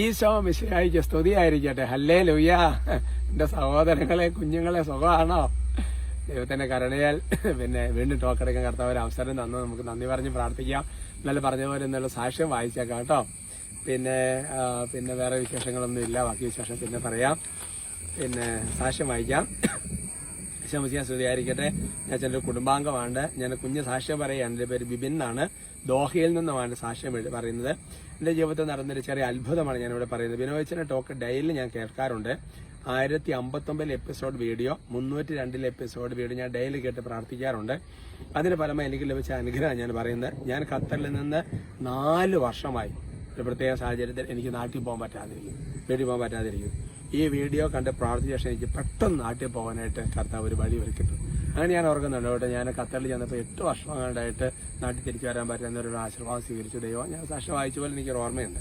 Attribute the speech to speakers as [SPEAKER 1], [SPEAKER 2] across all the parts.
[SPEAKER 1] ഈശോ മിശിഹായിക്ക് സ്തുതിയായിരിക്കട്ടെ ഹല്ലേ ലുയ്യ എന്റെ സഹോദരങ്ങളെ കുഞ്ഞുങ്ങളെ സുഖമാണോ? ദൈവത്തിന്റെ കരുണയാൽ പിന്നെ വീണ്ടും ടോക്കെടുക്കാൻ കർത്താവ് ഒരു അവസരം തന്നു. നമുക്ക് നന്ദി പറഞ്ഞ് പ്രാർത്ഥിക്കാം. ഇന്നലെ പറഞ്ഞ പോലെ എന്നുള്ള സാക്ഷ്യം വായിച്ചേക്കാം കേട്ടോ. പിന്നെ പിന്നെ വേറെ വിശേഷങ്ങളൊന്നും ഇല്ല. ബാക്കി വിശേഷം പിന്നെ പറയാം. പിന്നെ സാക്ഷ്യം വായിക്കാം. ശമസിയാൻ സ്തുതിയായിരിക്കട്ടെ ഞാൻ ചില കുടുംബാംഗമാണ്. ഞാൻ കുഞ്ഞ് സാക്ഷ്യം പറയുകയാണ്. എന്റെ പേര് ബിബിൻ എന്നാണ്. ദോഹയിൽ നിന്നുമാണ് സാക്ഷ്യം പറയുന്നത്. എന്റെ ജീവിതത്തിൽ നടന്നൊരു ചെറിയ അത്ഭുതമാണ് ഞാനിവിടെ പറയുന്നത്. ബിനോയിച്ചിന്റെ ടോക്ക് ഡെയിലി ഞാൻ കേൾക്കാറുണ്ട്. ആയിരത്തി അമ്പത്തൊമ്പതിൽ എപ്പിസോഡ് വീഡിയോ മുന്നൂറ്റി രണ്ടിലെ എപ്പിസോഡ് വീഡിയോ ഞാൻ ഡെയിലി കേട്ട് പ്രാർത്ഥിക്കാറുണ്ട്. അതിന് ഫലമായി എനിക്ക് ലഭിച്ച അനുഗ്രഹം ഞാൻ പറയുന്നത്. ഞാൻ ഖത്തറിൽ നിന്ന് നാല് വർഷമായി ഒരു പ്രത്യേക സാഹചര്യത്തിൽ എനിക്ക് നാട്ടിൽ പോകാൻ പറ്റാതിരിക്കും. വീട്ടിൽ പോകാൻ പറ്റാതിരിക്കും. ഈ വീഡിയോ കണ്ട് പ്രാർത്ഥിച്ച ശേഷം എനിക്ക് പെട്ടെന്ന് നാട്ടിൽ പോകാനായിട്ട് കർത്താവ് ഒരു വഴി ഒരുക്കിട്ടു അങ്ങനെ ഞാൻ ഓർക്കുന്നുണ്ട് കേട്ടോ ഞാൻ ഖത്തറിൽ ചെന്നപ്പോൾ എട്ട് വർഷങ്ങളായിട്ട് നാട്ടിൽ തിരിച്ചു വരാൻ പറ്റുന്ന ഒരു ആശീർവാദം സ്വീകരിച്ചു. ദൈവം ഞാൻ സാക്ഷ്യം വായിച്ച പോലെ എനിക്കൊരു ഓർമ്മയുണ്ട്.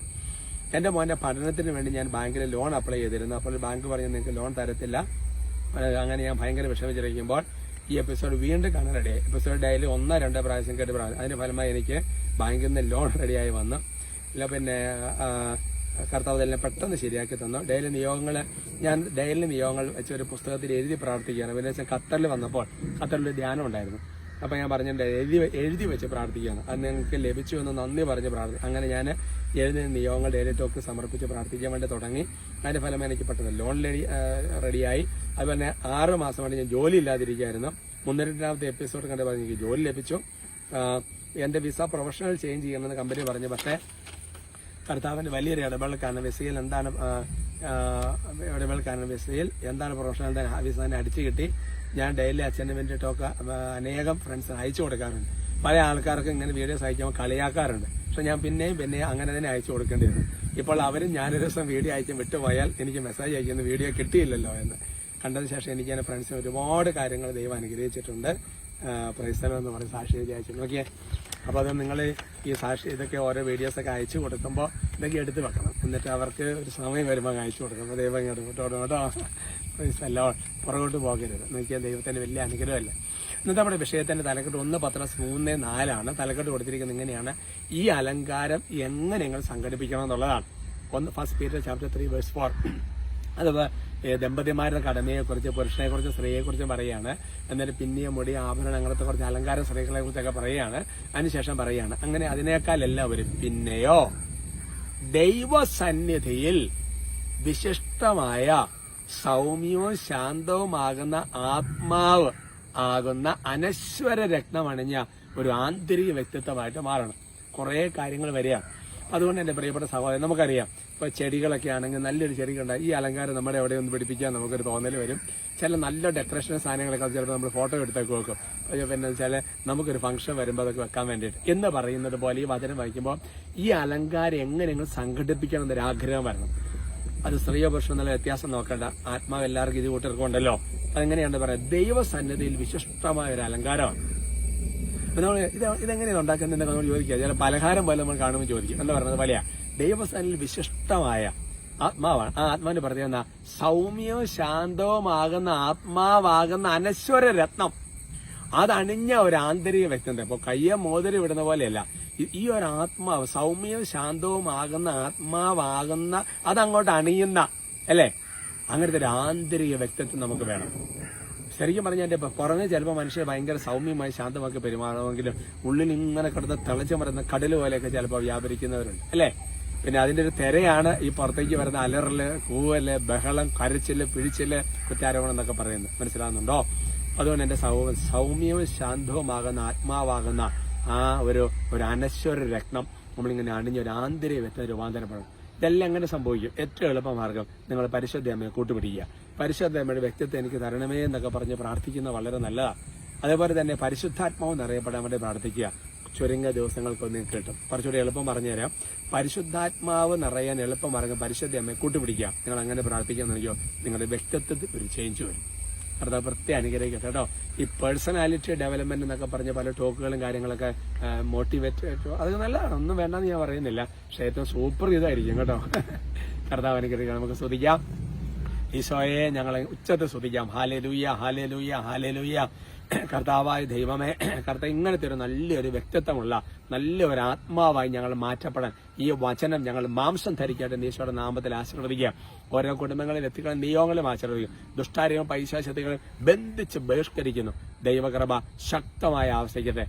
[SPEAKER 1] എന്റെ മോന്റെ പഠനത്തിന് വേണ്ടി ഞാൻ ബാങ്കിൽ ലോൺ അപ്ലൈ ചെയ്തിരുന്നു. അപ്പോൾ ബാങ്ക് പറഞ്ഞു നിങ്ങൾക്ക് ലോൺ തരത്തില്ല. അങ്ങനെ ഞാൻ ഭയങ്കര വിഷമിച്ചിരിക്കുമ്പോൾ ഈ എപ്പിസോഡ് വീണ്ടും കാണാൻ റെഡിയായി എപ്പിസോഡ് ഡയലി ഒന്നോ രണ്ടോ പ്രാവശ്യം കേട്ട് പ്രാവശ്യം അതിന്റെ ഫലമായി എനിക്ക് ബാങ്കിൽ നിന്ന് ലോൺ റെഡിയായി വന്നു. പിന്നെ കർത്താവ് തന്നെ പെട്ടെന്ന് ശരിയാക്കി തന്നു. ഡെയിലി നിയോഗങ്ങൾ ഞാൻ ഡെയിലി നിയോഗങ്ങൾ വെച്ച് ഒരു പുസ്തകത്തിൽ എഴുതി പ്രാർത്ഥിക്കുകയാണ്. പിന്നെ വെച്ചാൽ ഖത്തറിൽ വന്നപ്പോൾ ഖത്തറിൽ ഒരു ധ്യാനം ഉണ്ടായിരുന്നു. അപ്പം ഞാൻ പറഞ്ഞിട്ടുണ്ട് എഴുതി എഴുതി വെച്ച് പ്രാർത്ഥിക്കുകയാണ്. അത് നിങ്ങൾക്ക് ലഭിച്ചു എന്ന് നന്ദി പറഞ്ഞ് പ്രാർത്ഥി അങ്ങനെ ഞാൻ എഴുതി നിയോഗങ്ങൾ ഡെയിലി ടോക്ക് സമർപ്പിച്ച് പ്രാർത്ഥിക്കാൻ വേണ്ടി തുടങ്ങി. അതിന്റെ ഫലമായി എനിക്ക് പെട്ടെന്ന് ലോൺ റെഡി റെഡിയായി. അതുപോലെ തന്നെ ആറ് മാസം വേണ്ടി ഞാൻ ജോലി ഇല്ലാതിരിക്കുകയായിരുന്നു. മുന്നൂറ്റാമത്തെ എപ്പിസോഡ് കണ്ട് പറഞ്ഞ് എനിക്ക് ജോലി ലഭിച്ചു. എന്റെ വിസ പ്രൊഫഷണൽ ചേഞ്ച് ചെയ്യണമെന്ന് കമ്പനി പറഞ്ഞു. പക്ഷേ കർത്താവിന്റെ വലിയൊരു ഇടപെടൽ കാരണം വിസയിൽ എന്താണ് ആ, ആ, ഇടപെടൽ കാരണം വിസയിൽ എന്താണ് പ്രൊഫഷണൽ വിസ തന്നെ അടിച്ചു കിട്ടി. ഞാൻ ഡെയിലി അച്ഛന്റെ വേണ്ടിയിട്ടൊക്കെ അനേകം ഫ്രണ്ട്സിന് അയച്ചു കൊടുക്കാറുണ്ട്. പല ആൾക്കാർക്കും ഇങ്ങനെ വീഡിയോസ് അയക്കുമ്പോൾ കളിയാക്കാറുണ്ട്. പക്ഷെ ഞാൻ പിന്നെയും പിന്നെയും അങ്ങനെ തന്നെ അയച്ചു കൊടുക്കേണ്ടി വരും ഇപ്പോൾ അവരും ഞാനൊരു ദിവസം വീഡിയോ അയച്ചും വിട്ടുപോയാൽ എനിക്ക് മെസ്സേജ് അയക്കുന്ന വീഡിയോ കിട്ടിയില്ലല്ലോ എന്ന്. കണ്ടതിന് ശേഷം എനിക്ക് എന്റെ ഫ്രണ്ട്സിന് ഒരുപാട് കാര്യങ്ങൾ ദൈവം അനുഗ്രഹിച്ചിട്ടുണ്ട്. പ്രൈസ്തലം എന്ന് പറയും. സാക്ഷി എഴുതി അയച്ചു നോക്കിയേ. അപ്പോൾ അത് നിങ്ങൾ ഈ സാക്ഷി ഇതൊക്കെ ഓരോ വീഡിയോസൊക്കെ അയച്ചു കൊടുക്കുമ്പോൾ ഇതൊക്കെ എടുത്ത് വെക്കണം. എന്നിട്ട് അവർക്ക് ഒരു സമയം വരുമ്പോൾ അയച്ചു കൊടുക്കുമ്പോൾ ദൈവം ഇങ്ങോട്ട് വിട്ടോടും കേട്ടോ പ്രൈസ്തല്ലോ പുറകോട്ട് പോകരുത്. നോക്കിയാൽ ദൈവത്തിന്റെ വലിയ അനുഗ്രഹമല്ലേ. ഇന്നത്തെ നമ്മുടെ വിഷയത്തിന്റെ തലക്കെട്ട് ഒന്ന് പത്രം മൂന്ന് നാലാണ്. തലക്കെട്ട് കൊടുത്തിരിക്കുന്നത് ഇങ്ങനെയാണ്. ഈ അലങ്കാരം എങ്ങനെ നിങ്ങൾ സംഘടിപ്പിക്കണം എന്നുള്ളതാണ്. ഒന്ന് first period chapter three verse four ഏ, ദമ്പതിമാരുടെ കടമയെക്കുറിച്ച് പുരുഷനെക്കുറിച്ച് സ്ത്രീയെക്കുറിച്ചും പറയുകയാണ്. എന്നിട്ട് പിന്നെ മുടി ആഭരണങ്ങളത്തെ കുറച്ച് അലങ്കാര സ്ത്രീകളെ കുറിച്ചൊക്കെ പറയുകയാണ്. അതിനുശേഷം പറയുകയാണ്. അങ്ങനെ അതിനേക്കാൾ എല്ലാവരും പിന്നെയോ? ദൈവസന്നിധിയിൽ വിശിഷ്ടമായ സൗമ്യവും ശാന്തവുമാകുന്ന ആത്മാവ് ആകുന്ന അനശ്വര രത്നമണിഞ്ഞ ഒരു ആന്തരിക വ്യക്തിത്വമായിട്ട് മാറണം. കുറേ കാര്യങ്ങൾ വരികയാണ്. അതുകൊണ്ട് എന്റെ പ്രിയപ്പെട്ട സഹോദരൻ നമുക്കറിയാം. ഇപ്പൊ ചെടികളൊക്കെ ആണെങ്കിൽ നല്ലൊരു ചെടി കണ്ട ഈ അലങ്കാരം നമ്മുടെ എവിടെ ഒന്ന് പിടിപ്പിക്കാൻ നമുക്കൊരു തോന്നൽ വരും. ചില നല്ല ഡെക്കറേഷൻ സാധനങ്ങളൊക്കെ ചിലപ്പോൾ നമ്മൾ ഫോട്ടോ എടുത്തൊക്കെ വെക്കും. പിന്നെ വെച്ചാൽ നമുക്കൊരു ഫംഗ്ഷൻ വരുമ്പോൾ അതൊക്കെ വെക്കാൻ വേണ്ടിയിട്ട്. എന്ന് പറയുന്നത് പോലെ ഈ വചനം വായിക്കുമ്പോൾ ഈ അലങ്കാരം എങ്ങനെ നിങ്ങൾ സംഘടിപ്പിക്കണം എന്നൊരു ആഗ്രഹം വരണം. അത് സ്ത്രീയോ പുരുഷനോ എന്നുള്ള വ്യത്യാസം നോക്കണ്ട. ആത്മാവ് എല്ലാവർക്കും ഇത് കൂട്ടർക്കും അതെങ്ങനെയാണ് പറയാം. ദൈവസന്നിധിയിൽ വിശിഷ്ടമായ ഒരു അലങ്കാരമാണ്. ഇതെങ്ങനെയാണ് ഉണ്ടാക്കുന്നത് എന്നൊക്കെ നമ്മൾ ചോദിക്കുക. ചില പലഹാരം പോലെ നമ്മൾ കാണുമ്പോൾ ചോദിക്കും. എന്താ പറയുന്നത്? പോലെയാ ദൈവസ്ഥാനിൽ വിശിഷ്ടമായ ആത്മാവാണ്. ആ ആത്മാവിന്റെ പ്രത്യേകത എന്താ? സൗമ്യവും ശാന്തവുമാകുന്ന ആത്മാവാകുന്ന അനശ്വര രത്നം. അതണിഞ്ഞ ഒരു ആന്തരിക വ്യക്തിത്വം ഇപ്പൊ കയ്യ മോതിരി വിടുന്ന പോലെയല്ല. ഈ ഒരു ആത്മാവ് സൗമ്യവും ശാന്തവുമാകുന്ന ആത്മാവാകുന്ന അതങ്ങോട്ട് അണിയുന്ന അല്ലേ? അങ്ങനത്തെ ഒരു ആന്തരിക വ്യക്തിത്വം നമുക്ക് വേണം. ശരിക്കും പറഞ്ഞാൽ എന്റെ പുറമെ ചിലപ്പോൾ മനുഷ്യർ ഭയങ്കര സൗമ്യമായി ശാന്തമാക്കി പെരുമാറുമെങ്കിലും ഉള്ളിൽ ഇങ്ങനെ കിടന്ന് തിളച്ചു മരുന്ന കടൽ പോലെയൊക്കെ ചിലപ്പോൾ വ്യാപരിക്കുന്നവരുണ്ട്. അല്ലേ? പിന്നെ അതിന്റെ ഒരു തിരയാണ് ഈ പുറത്തേക്ക് വരുന്ന അലറൽ കൂവൽ ബഹളം കരച്ചിൽ പിഴിച്ചിൽ കുറ്റാരോപണം എന്നൊക്കെ പറയുന്നത്. മനസ്സിലാകുന്നുണ്ടോ അതുകൊണ്ട് എന്റെ സൗ സൗമ്യവും ശാന്തവുമാകുന്ന ആത്മാവാകുന്ന ആ ഒരു ഒരു അനശ്വര രത്നം നമ്മളിങ്ങനെ അണിഞ്ഞ ഒരു ആന്തരിക വ്യക്തം രൂപാന്തരപ്പെടണം ഇതെല്ലാം എങ്ങനെ സംഭവിക്കും? ഏറ്റവും എളുപ്പമാർഗം നിങ്ങൾ പരിശുദ്ധ അമ്മയെ കൂട്ടുപിടിക്കുക. പരിശുദ്ധ നമ്മുടെ വ്യക്തിത്വം എനിക്ക് തരണമേ എന്നൊക്കെ പറഞ്ഞ് പ്രാർത്ഥിക്കുന്ന വളരെ നല്ലതാണ് അതേപോലെ തന്നെ പരിശുദ്ധാത്മാവ് നിറയപ്പെടാൻ വേണ്ടി പ്രാർത്ഥിക്കുക. ചുരുങ്ങിയ ദിവസങ്ങൾക്കൊന്നും കിട്ടും. കുറച്ചുകൂടി എളുപ്പം പറഞ്ഞുതരാം. പരിശുദ്ധാത്മാവ് നിറയാൻ എളുപ്പം പറഞ്ഞ പരിശുദ്ധ അമ്മയെ കൂട്ടുപിടിക്കുക. നിങ്ങൾ അങ്ങനെ പ്രാർത്ഥിക്കാന്നുണ്ടെങ്കിലോ നിങ്ങളുടെ വ്യക്തിത്വത്തിൽ ഒരു ചേഞ്ച് വരും. കർത്താവ് പ്രത്യേകം അനുഗ്രഹിക്കട്ടെ കേട്ടോ. ഈ പേഴ്സണാലിറ്റി ഡെവലപ്മെന്റ് എന്നൊക്കെ പറഞ്ഞ പല ടോക്കുകളും കാര്യങ്ങളൊക്കെ മോട്ടിവേറ്റ് അത് നല്ലതാണ് ഒന്നും വേണ്ടെന്ന് ഞാൻ പറയുന്നില്ല. ഏറ്റവും സൂപ്പർ ഇതായിരിക്കും കേട്ടോ. കർത്താവ് അനുഗ്രഹിക്കാം നമുക്ക് ശ്രദ്ധിക്കാം ഈശോയെ ഞങ്ങളെ ഉച്ചത്തെ സ്തുതിക്കാം. ഹാലേ ലൂയ്യ ഹാലേ ലൂയ്യ ഹാലേ ലൂയ്യ കർത്താവായ ദൈവമേ കർത്ത ഇങ്ങനത്തെ ഒരു നല്ലൊരു വ്യക്തിത്വമുള്ള നല്ലൊരു ആത്മാവായി ഞങ്ങൾ മാറ്റപ്പെടാൻ ഈ വചനം ഞങ്ങൾ മാംസം ധരിക്കട്ടെ ഈശോയുടെ നാമത്തിൽ ആശീർവദിക്കുക. ഓരോ കുടുംബങ്ങളിൽ എത്തിക്കുന്ന നിയോഗങ്ങളും ആശീർവദിക്കും ദുഷ്ടാര്യവും പൈശാശക്തികളും ബന്ധിച്ച് ബഹിഷ്കരിക്കുന്നു. ദൈവകൃപ ശക്തമായി ആവശ്യിക്കട്ടെ.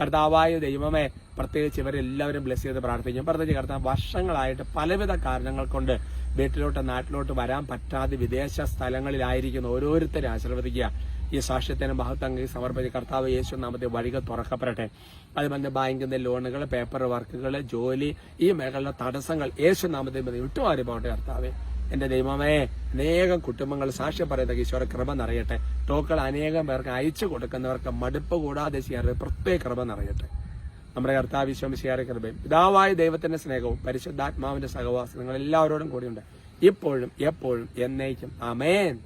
[SPEAKER 1] കർത്താവായ ദൈവമേ പ്രത്യേകിച്ച് ഇവരെല്ലാവരും ബ്ലെസ് ചെയ്ത് പ്രാർത്ഥിക്കും. പ്രത്യേകിച്ച് കർത്താവ് വർഷങ്ങളായിട്ട് പലവിധ കാരണങ്ങൾ കൊണ്ട് വീട്ടിലോട്ട് നാട്ടിലോട്ട് വരാൻ പറ്റാതെ വിദേശ സ്ഥലങ്ങളിലായിരിക്കുന്ന ഓരോരുത്തരെ ആശീർവദിക്കുക. ഈ സാക്ഷ്യത്തിന് മഹത്വം സമർപ്പിച്ച കർത്താവ് യേശു നാമത്തെ വഴികൾ തുറക്കപ്പെടട്ടെ. അതുപോലെ ബാങ്കിന്റെ ലോണുകൾ പേപ്പർ വർക്കുകൾ ജോലി ഈ മേഖലയിലെ തടസ്സങ്ങൾ യേശു നാമത്തെ വിട്ടുമാറി പോകട്ടെ കർത്താവെ. എന്റെ ദൈവമേ അനേകം കുടുംബങ്ങൾ സാക്ഷ്യം പറയുന്ന ഈശോയുടെ കൃപ നിറയട്ടെ. ടോക്കൾ അനേകം പേർക്ക് അയച്ചു കൊടുക്കുന്നവർക്ക് മടുപ്പ് കൂടാതെ ചെയ്യാറ് പ്രത്യേക കൃപ നിറയട്ടെ. നമ്മുടെ കർത്താവ് വിശ്വമിശിയാറെ കൃപയും. പിതാവായ ദൈവത്തിന്റെ സ്നേഹവും പരിശുദ്ധാത്മാവിന്റെ സഹവാസം നിങ്ങൾ എല്ലാവരോടും കൂടിയുണ്ട്. ഇപ്പോഴും എപ്പോഴും എന്നേക്കും. ആമേൻ.